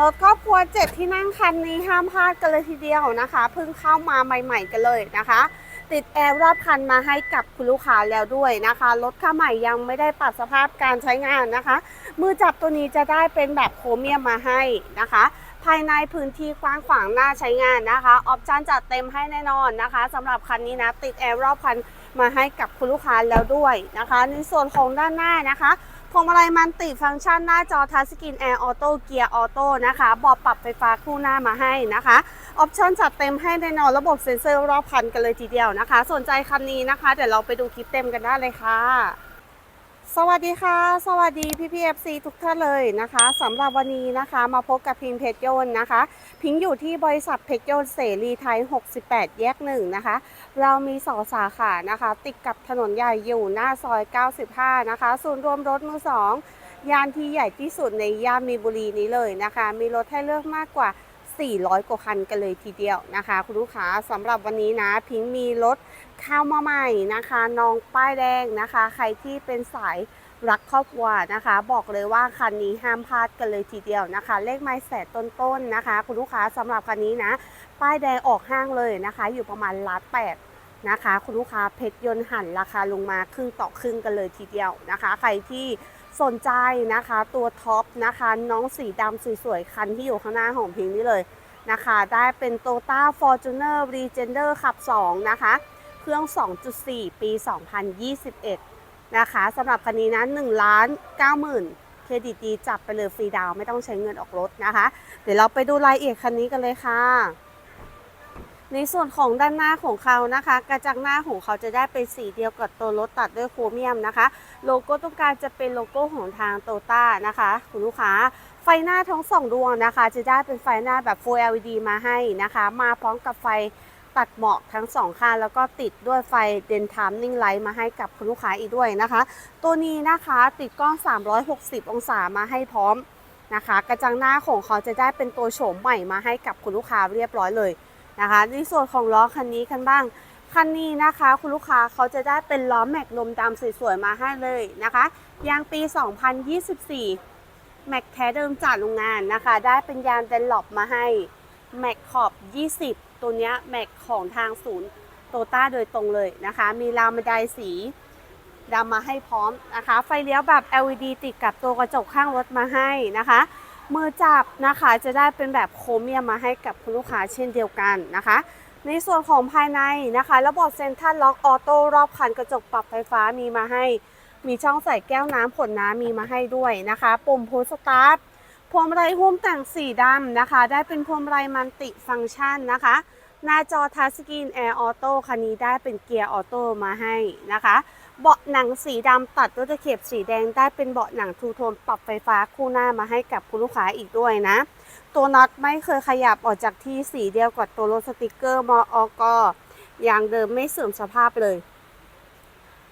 รถครอบครัวเจ็ดที่นั่งคันนี้ห้ามพลาดกันเลยทีเดียวนะคะเพิ่งเข้ามาใหม่ ๆ กันเลยนะคะ ติดแอร์รอบคันมาให้กับคุณลูกค้าแล้วด้วยนะคะรถค่าใหม่ยังไม่ได้ปรับสภาพการใช้งานนะคะ มือจับตัวนี้จะได้เป็นแบบโครเมียมมาให้นะคะ ภายในพื้นที่กว้างขวางน่าใช้งานนะคะออปชั่นจัดเต็มให้แน่นอนนะคะสำหรับคันนี้นะติดแอร์รอบคันมาให้กับคุณลูกค้าแล้วด้วยนะคะ ในส่วนของด้านหน้านะคะ วงมาลัยมันติฟังก์ชันหน้าจอทัชสกรีนแอร์ออโต้เกียร์ออโต้นะคะบอบปรับไฟฟ้าคู่หน้ามาให้นะคะออปชั่นจัดเต็มให้แน่นอนระบบเซ็นเซอร์รอบคันกันเลยทีเดียวนะคะ สนใจคันนี้นะคะ เดี๋ยวเราไปดูคลิปเต็มกันได้เลยค่ะ สวัสดีค่ะ สวัสดีพี่พีเอฟซีทุกท่านเลยนะคะสำหรับวันนี้นะคะมาพบกับพิงเพชรยนต์นะคะ พิงอยู่ที่บริษัทเพชรยนต์เสรีไทย 68 แยกหนึ่งนะคะ เรามีสองสาขานะคะ ติดกับถนนใหญ่อยู่หน้าซอย 95 นะคะ ศูนย์รวมรถมือสองยานที่ใหญ่ที่สุดในย่านมีบุรีนี้เลยนะคะ มีรถให้เลือกมากกว่า 400 กว่าคันกันเลยทีเดียวนะคะ คุณลูกค้าสำหรับวันนี้นะ พิงมีรถเข้ามาใหม่นะคะน้องป้ายแดงนะคะ ใครที่เป็นสายรักครอบครัวนะคะ บอกเลยว่าคันนี้ห้ามพลาดกันเลยทีเดียวนะคะ เลขไม้แสนต้นๆนะคะ คุณลูกค้าสำหรับคันนี้นะ ป้ายแดงออกห้างเลยนะคะ อยู่ประมาณล้านแปดนะคะ คุณลูกค้าเพชรยนต์หันราคาลงมาครึ่งต่อครึ่งกันเลยทีเดียวนะคะ ใครที่ สนใจนะคะตัวท็อปนะคะน้องสีดำสวยๆ คันที่อยู่ข้างหน้าของพิงนี่เลยนะคะ ได้เป็น t o y o t a Fortuner Legender ขับ 2 นะคะ เครื่อง 2.4 ปี 2021 นะคะสำหรับคันนี้นะ1ล้าน9หมื่นเครดิตดีจับไปเลยฟรีดาวไม่ต้องใช้เงินออกรถนะคะ เดี๋ยวเราไปดูรายละเอียดคันนี้กันเลยค่ะ ในส่วนของด้านหน้าของเขานะคะ กระจังหน้าของเขาจะได้เป็นสีเดียวกับตัวรถตัดด้วยโครเมียมนะคะ โลโก้ตรงกลางจะเป็นโลโก้ของทางโตต้านะคะ คุณลูกค้าไฟหน้าทั้งสองดวงนะคะ จะได้เป็นไฟหน้าแบบ Full LED มาให้นะคะ มาพร้อมกับไฟตัดหมอกทั้งสองข้างแล้วก็ติดด้วยไฟเดนทามนิ่งไลท์มาให้กับคุณลูกค้าอีกด้วยนะคะ ตัวนี้นะคะติดกล้อง 360 องศามาให้พร้อมนะคะ กระจังหน้าของเขาจะได้เป็นตัวโฉมใหม่มาให้กับคุณลูกค้าเรียบร้อยเลย นะคะ ในส่วนของล้อคันนี้กันบ้าง คันนี้นะคะคุณลูกค้าเขาจะได้เป็นล้อแม็กลมดำสวยๆมาให้เลยนะคะ ยางปี 2024 แม็กแท้เดิมจากโรงงานนะคะ ได้เป็นยางเดนล็อปมาให้แม็กขอบ 20 ตัวนี้แม็กของทางศูนย์โตต้าโดยตรงเลยนะคะ มีราวบันไดสีดำมาให้พร้อมนะคะ ไฟเลี้ยวแบบ LED ติดกับตัวกระจกข้างรถมาให้นะคะ มือจับนะคะจะได้เป็นแบบโครเมียมมาให้กับคุณลูกค้าเช่นเดียวกันนะคะ ในส่วนของภายในนะคะ ระบบเซ็นทรัลล็อกออโต้รอบคันกระจกปรับไฟฟ้ามีมาให้ มีช่องใส่แก้วน้ำผลน้ำมีมาให้ด้วยนะคะ ปุ่มโพสตาร์ทพวงมาลัยหุ้มแต่งสีดำนะคะ ได้เป็นพวงมาลัยมันติฟังก์ชันนะคะ หน้าจอทัชสกรีนแอร์ออโต้คันนี้ได้เป็นเกียร์ออโต้มาให้นะคะ เบาะหนังสีดำตัดด้วยตะเข็บสีแดงได้เป็นเบาะหนังทูโทนปรับไฟฟ้าคู่หน้ามาให้กับคุณลูกค้าอีกด้วยนะ ตัวน็อตไม่เคยขยับออกจากที่สีเดียวกับตัวรถสติกเกอร์มออกอย่างเดิมไม่เสื่อมสภาพเลย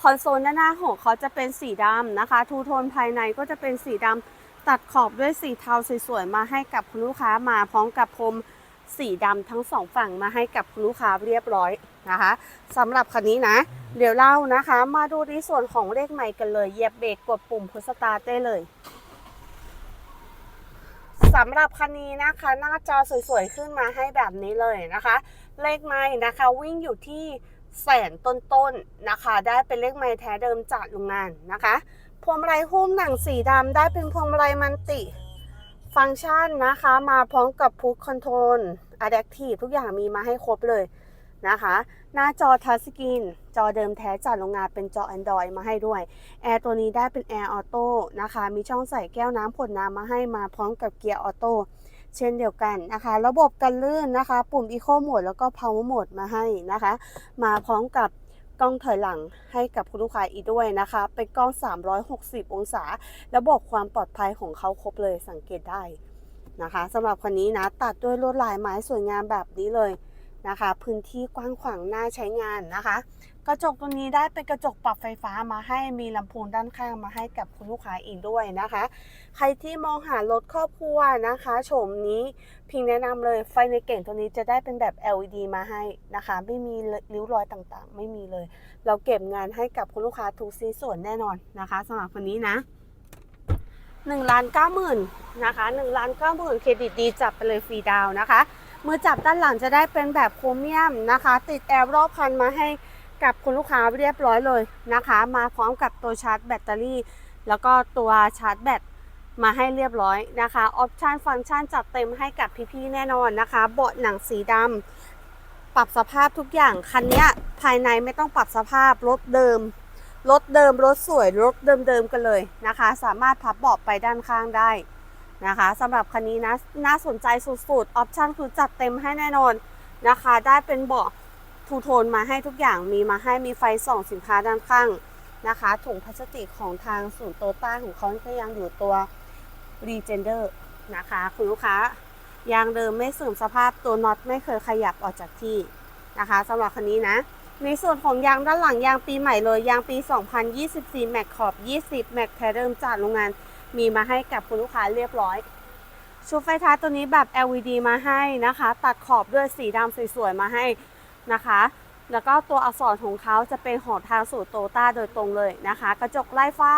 คอนโซลด้านหน้าของเขาจะเป็นสีดำนะคะ ทูโทนภายในก็จะเป็นสีดำตัดขอบด้วยสีเทาสวยๆมาให้กับคุณลูกค้ามาพร้อมกับพรมสีดำทั้งสองฝั่งมาให้กับคุณลูกค้าเรียบร้อย นะคะสำหรับคันนี้นะ เดี๋ยวเล่านะคะ มาดูในส่วนของเลขใหม่กันเลยเหยียบเบรกกดปุ่มพุชสตาร์ทได้เลยสำหรับคันนี้นะคะหน้าจอสวยๆ ขึ้นมาให้แบบนี้เลยนะคะ เลขไม้นะคะวิ่งอยู่ที่แสนต้นๆนะคะ ได้เป็นเลขไม้แท้เดิมจากโรงงานนะคะพวงมาลัยหุ้มหนังสีดำได้เป็นพวงมาลัยมันติ ฟังก์ชันนะคะ มาพร้อมกับพุทคอนโทรลอะแด t ทีทุกอย่างมีมาให้ครบเลย นะคะ หน้าจอทัชสกรีนจอเดิมแท้จากโรงงานเป็นจอ Android มาให้ด้วยแอร์ตัวนี้ได้เป็นแอร์ออโต้นะคะ มีช่องใส่แก้วน้ำผลน้ำมาให้มาพร้อมกับเกียร์ออโต้เช่นเดียวกันนะคะ ระบบกันลื่นนะคะ ปุ่ม Eco Mode แล้วก็ Power Mode มาให้นะคะ มาพร้อมกับกล้องถอยหลังให้กับคุณลูกค้าอีกด้วยนะคะ เป็นกล้อง 360 องศา ระบบความปลอดภัยของเขาครบเลยสังเกตได้นะคะสำหรับคันนี้นะ ตัดด้วยลวดลายไม้สวยงามแบบนี้เลย นะคะ พื้นที่กว้างขวางน่าใช้งานนะคะ กระจกตัวนี้ได้เป็นกระจกปรับไฟฟ้ามาให้มีลำโพงด้านข้างมาให้กับคุณลูกค้าอีกด้วยนะคะ ใครที่มองหารถครอบครัวนะคะโฉมนี้พิงแนะนำเลยไฟในเก่งตัวนี้จะได้เป็นแบบ LED มาให้นะคะ ไม่มีริ้วรอยต่างๆ ไม่มีเลย เราเก็บงานให้กับคุณลูกค้าทุกสิ้นส่วนแน่นอนนะคะสำหรับคนนี้นะ1ล้าน9หมื่นนะคะ1ล้าน9หมื่นเครดิตดีจับไปเลยฟรีดาวนะคะ มือจับด้านหลังจะได้เป็นแบบโครเมียมนะคะ ติดแอร์รอบคันมาให้กับคุณลูกค้าเรียบร้อยเลยนะคะ มาพร้อมกับตัวชาร์จแบตเตอรี่ แล้วก็ตัวชาร์จแบตมาให้เรียบร้อยนะคะออปชันฟังก์ชันจัดเต็มให้กับพี่ๆแน่นอนนะคะ เบาะหนังสีดำปรับสภาพทุกอย่างคันนี้ภายในไม่ต้องปรับสภาพรถเดิมรถเดิมรถสวยรถเดิมๆกันเลยนะคะ สามารถพับเบาะไปด้านข้างได้ นะคะสำหรับคันนี้นะน่าสนใจสุดๆออปชันคือจัดเต็มให้แน่นอนนะคะ ได้เป็นเบาะทูโทนมาให้ทุกอย่างมีมาให้มีไฟส่องสินค้าด้านข้างนะคะถุงพลาสติกของทางศูนย์โตต้าของเขาก็ยังอยู่ตัวรีเจนเดอร์นะคะคุณลูกค้ายางเดิมไม่เสื่อมสภาพตัวน็อตไม่เคยขยับออกจากที่นะคะสำหรับคันนี้นะ ในส่วนของยางด้านหลังยางปีใหม่เลยยางปี 2024 แม็กขอบ 20 แม็กแทเดิมจากโรงงาน มีมาให้กับคุณลูกค้าเรียบร้อย ชุดไฟท้ายตัวนี้แบบ LED มาให้นะคะ ตัดขอบด้วยสีดำสวยๆมาให้นะคะ แล้วก็ตัวอักษรของเขาจะเป็นหอทางสู่โตต้าโดยตรงเลยนะคะ กระจกไล่ฟ้า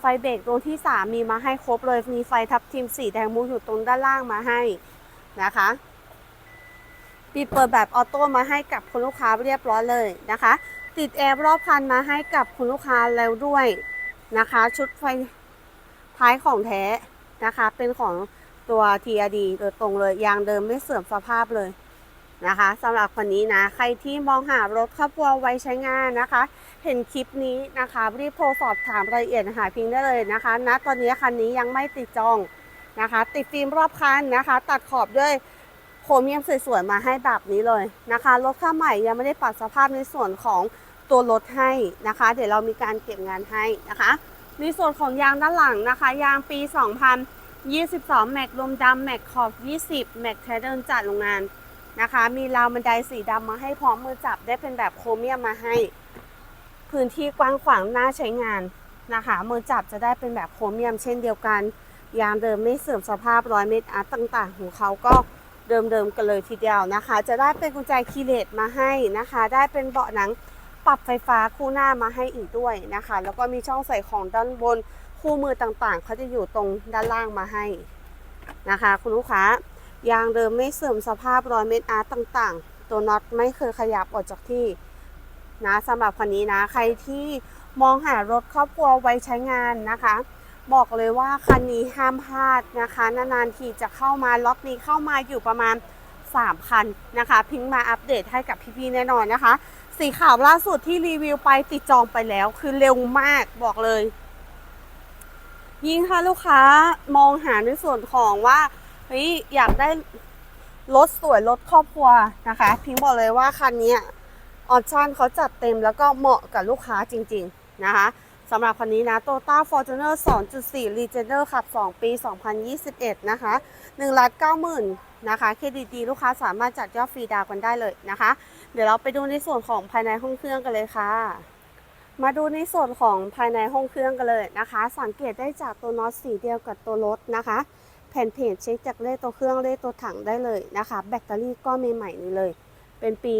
ไฟเบรกดวงที่ 3 มีมาให้ครบเลย มีไฟทับทิมสีแดงมุกอยู่ตรงด้านล่างมาให้นะคะปิดเปิดแบบออโต้มาให้กับคุณลูกค้าเรียบร้อยเลยนะคะ ติดแอร์รอบคันมาให้กับคุณลูกค้าแล้วด้วยนะคะ ชุดไฟ ท้ายของแท้นะคะ เป็นของตัว TRD โดยตรงเลยยางเดิมไม่เสื่อมสภาพเลยนะคะสำหรับคนนี้นะ ใครที่มองหารถครอบครัวไว้ใช้งานนะคะ เห็นคลิปนี้นะคะรีบโทรสอบถามรายละเอียดหาพิงได้เลยนะคะณตอนนี้คันนี้ยังไม่ติดจองนะคะ ติดฟิล์มรอบคันนะคะ ตัดขอบด้วยโครเมียมสวยๆมาให้แบบนี้เลยนะคะรถค่าใหม่ยังไม่ได้ปรับสภาพในส่วนของตัวรถให้นะคะ เดี๋ยวเรามีการเก็บงานให้นะคะ ในส่วนของยางด้านหลังนะคะ ยางปี 2022 แม็กรวมดำแม็กขอบ 20 แม็กแทเดินจัดโรงงานนะคะ มีราวบันไดสีดำมาให้พร้อมมือจับได้เป็นแบบโครเมียมมาให้ พื้นที่กว้างขวางน่าใช้งานนะคะ มือจับจะได้เป็นแบบโครเมียมเช่นเดียวกัน ยางเดิมไม่เสื่อมสภาพร้อยเมตรอาร์ตต่างๆ ของเขาก็เดิมๆกันเลยทีเดียวนะคะ จะได้เป็นกุญแจคีย์เลสมาให้นะคะ ได้เป็นเบาะหนัง ปรับไฟฟ้าคู่หน้ามาให้อีกด้วยนะคะ แล้วก็มีช่องใส่ของด้านบนคู่มือต่างๆ เขาจะอยู่ตรงด้านล่างมาให้นะคะ คุณลูกค้ายางเดิมไม่เสื่อมสภาพรอยเม็ดอาร์ตต่างๆ ตัวน็อตไม่เคยขยับออกจากที่นะสำหรับคันนี้นะใครที่มองหารถครอบครัวไว้ใช้งานนะคะ บอกเลยว่าคันนี้ห้ามพลาดนะคะ นานๆทีจะเข้ามาล็อตนี้เข้ามาอยู่ประมาณ 3 คันนะคะ พิงมาอัปเดตให้กับพี่ๆแน่นอนนะคะ สีขาวล่าสุดที่รีวิวไปติดจองไปแล้ว คือเร็วมากบอกเลย ยิ่งถ้าลูกค้ามองหาในส่วนของว่าเฮ้ยอยากได้รถสวยรถครอบครัวนะคะ พิงบอกเลยว่าคันนี้ออปชั่นเขาจัดเต็มแล้วก็เหมาะกับลูกค้าจริง ๆ นะคะสำหรับคันนี้นะ Toyota Fortuner 2.4 Legender ขับ 2 ปี 2021 นะคะ1ล้าน9หมื่ นะคะเครดิตดีลูกค้าสามารถจัดยอดฟรีดาวน์กันได้เลยนะคะ เดี๋ยวเราไปดูในส่วนของภายในห้องเครื่องกันเลยค่ะ มาดูในส่วนของภายในห้องเครื่องกันเลยนะคะ สังเกตได้จากตัวน็อตสีเดียวกับตัวรถนะคะ แผ่นเพจเช็คจากเลขตัวเครื่องเลขตัวถังได้เลยนะคะ แบตเตอรี่ก็ใหม่ๆนี่เลย เป็นปี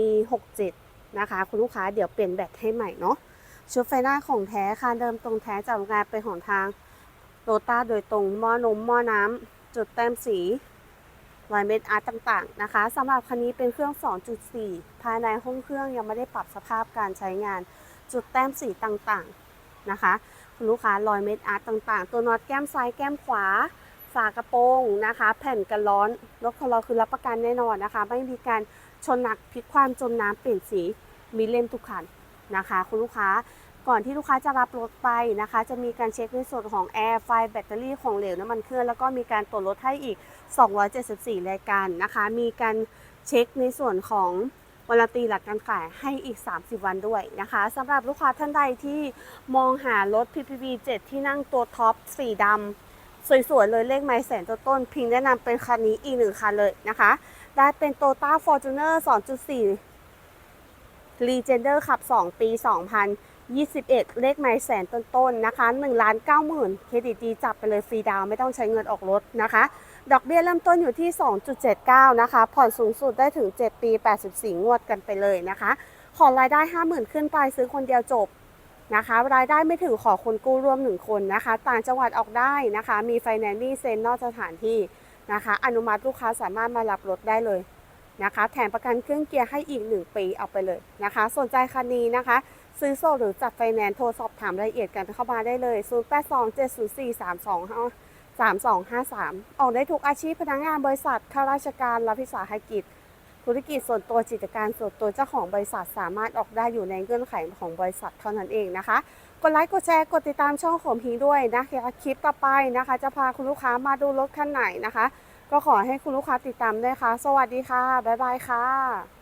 67 นะคะ คุณลูกค้าเดี๋ยวเปลี่ยนแบตให้ใหม่เนาะชุดไฟหน้าของแท้ค่ะเดิมตรงแท้จากโรงงานเป็นของทางโตต้าโดยตรงหม้อนมหม้อน้ำจุดแต้มสี ลายเม็ดอาร์ตต่างๆนะคะสำหรับคันนี้เป็นเครื่อง 2.4 ภายในห้องเครื่องยังไม่ได้ปรับสภาพการใช้งาน จุดแต้มสีต่างๆนะคะคุณลูกค้ารอยเม็ดอาร์ตต่างๆ ตัวน็อตแก้มซ้ายแก้มขวา ฝากระโปรงนะคะ แผ่นกันร้อนรถของเราคือรับประกันแน่นอนนะคะ ไม่มีการชนหนักพลิกความจมน้ำเปลี่ยนสีมีเล่มทุกคันนะคะ คุณลูกค้า ก่อนที่ลูกค้าจะรับรถไปนะคะ จะมีการเช็คในส่วนของแอร์ไฟแบตเตอรี่ของเหลวน้ำมันเครื่องแล้วก็มีการตรวจรถให้อีก 274 รายการนะคะ มีการเช็คในส่วนของวารันตีหลักการขายให้อีก 30 วันด้วยนะคะสำหรับลูกค้าท่านใดที่มองหารถ PPV 7 ที่นั่งตัวท็อปสีดำสวยๆ เลยเลขไม้แสนตัวต้นพิงแนะนำเป็นคันนี้อีกหนึ่งคันเลยนะคะ ได้เป็น Toyota Fortuner 2.4 Legender ขับ 2 ปี 21 เลขไม้แสนต้นๆนะคะ1ล้าน9หมื่นเครดิตดีจับไปเลยฟรีดาวไม่ต้องใช้เงินออกรถนะคะ ดอกเบี้ยเริ่มต้นอยู่ที่ 2.79 นะคะ ผ่อนสูงสุดได้ถึง 7 ปี 84 งวดกันไปเลยนะคะ ขอรายได้ 50,000 ขึ้นไปซื้อคนเดียวจบนะคะ รายได้ไม่ถือขอคนกู้ร่วมหนึ่งคนนะคะ ต่างจังหวัดออกได้นะคะ มีไฟแนนซ์เซ็นนอกสถานที่นะคะ อนุมัติลูกค้าสามารถมารับรถได้เลยนะคะ แถมประกันเครื่องเกียร์ให้อีก 1 ปีเอาไปเลยนะคะ สนใจคันนี้นะคะ ซื้อโซหรือจัดไฟแนนซ์โทรสอบถามรายละเอียดกันเข้ามาได้เลย 0 8 2 7 0 4 3 2 5 3 2 5 3 ออกได้ทุกอาชีพพนักงานบริษัท ข้าราชการ รัฐวิสาหกิจ ธุรกิจส่วนตัวกิจการส่วนตัวเจ้าของบริษัทสามารถออกได้อยู่ในเงื่อนไขของบริษัทเท่านั้นเองนะคะ กดไลค์กดแชร์กดติดตามช่องของพิงด้วยนะคะคลิปต่อไปนะคะ จะพาคุณลูกค้ามาดูรถคันไหนนะคะ ก็ขอให้คุณลูกค้าติดตามด้วยค่ะ สวัสดีค่ะบ๊ายบายค่ะ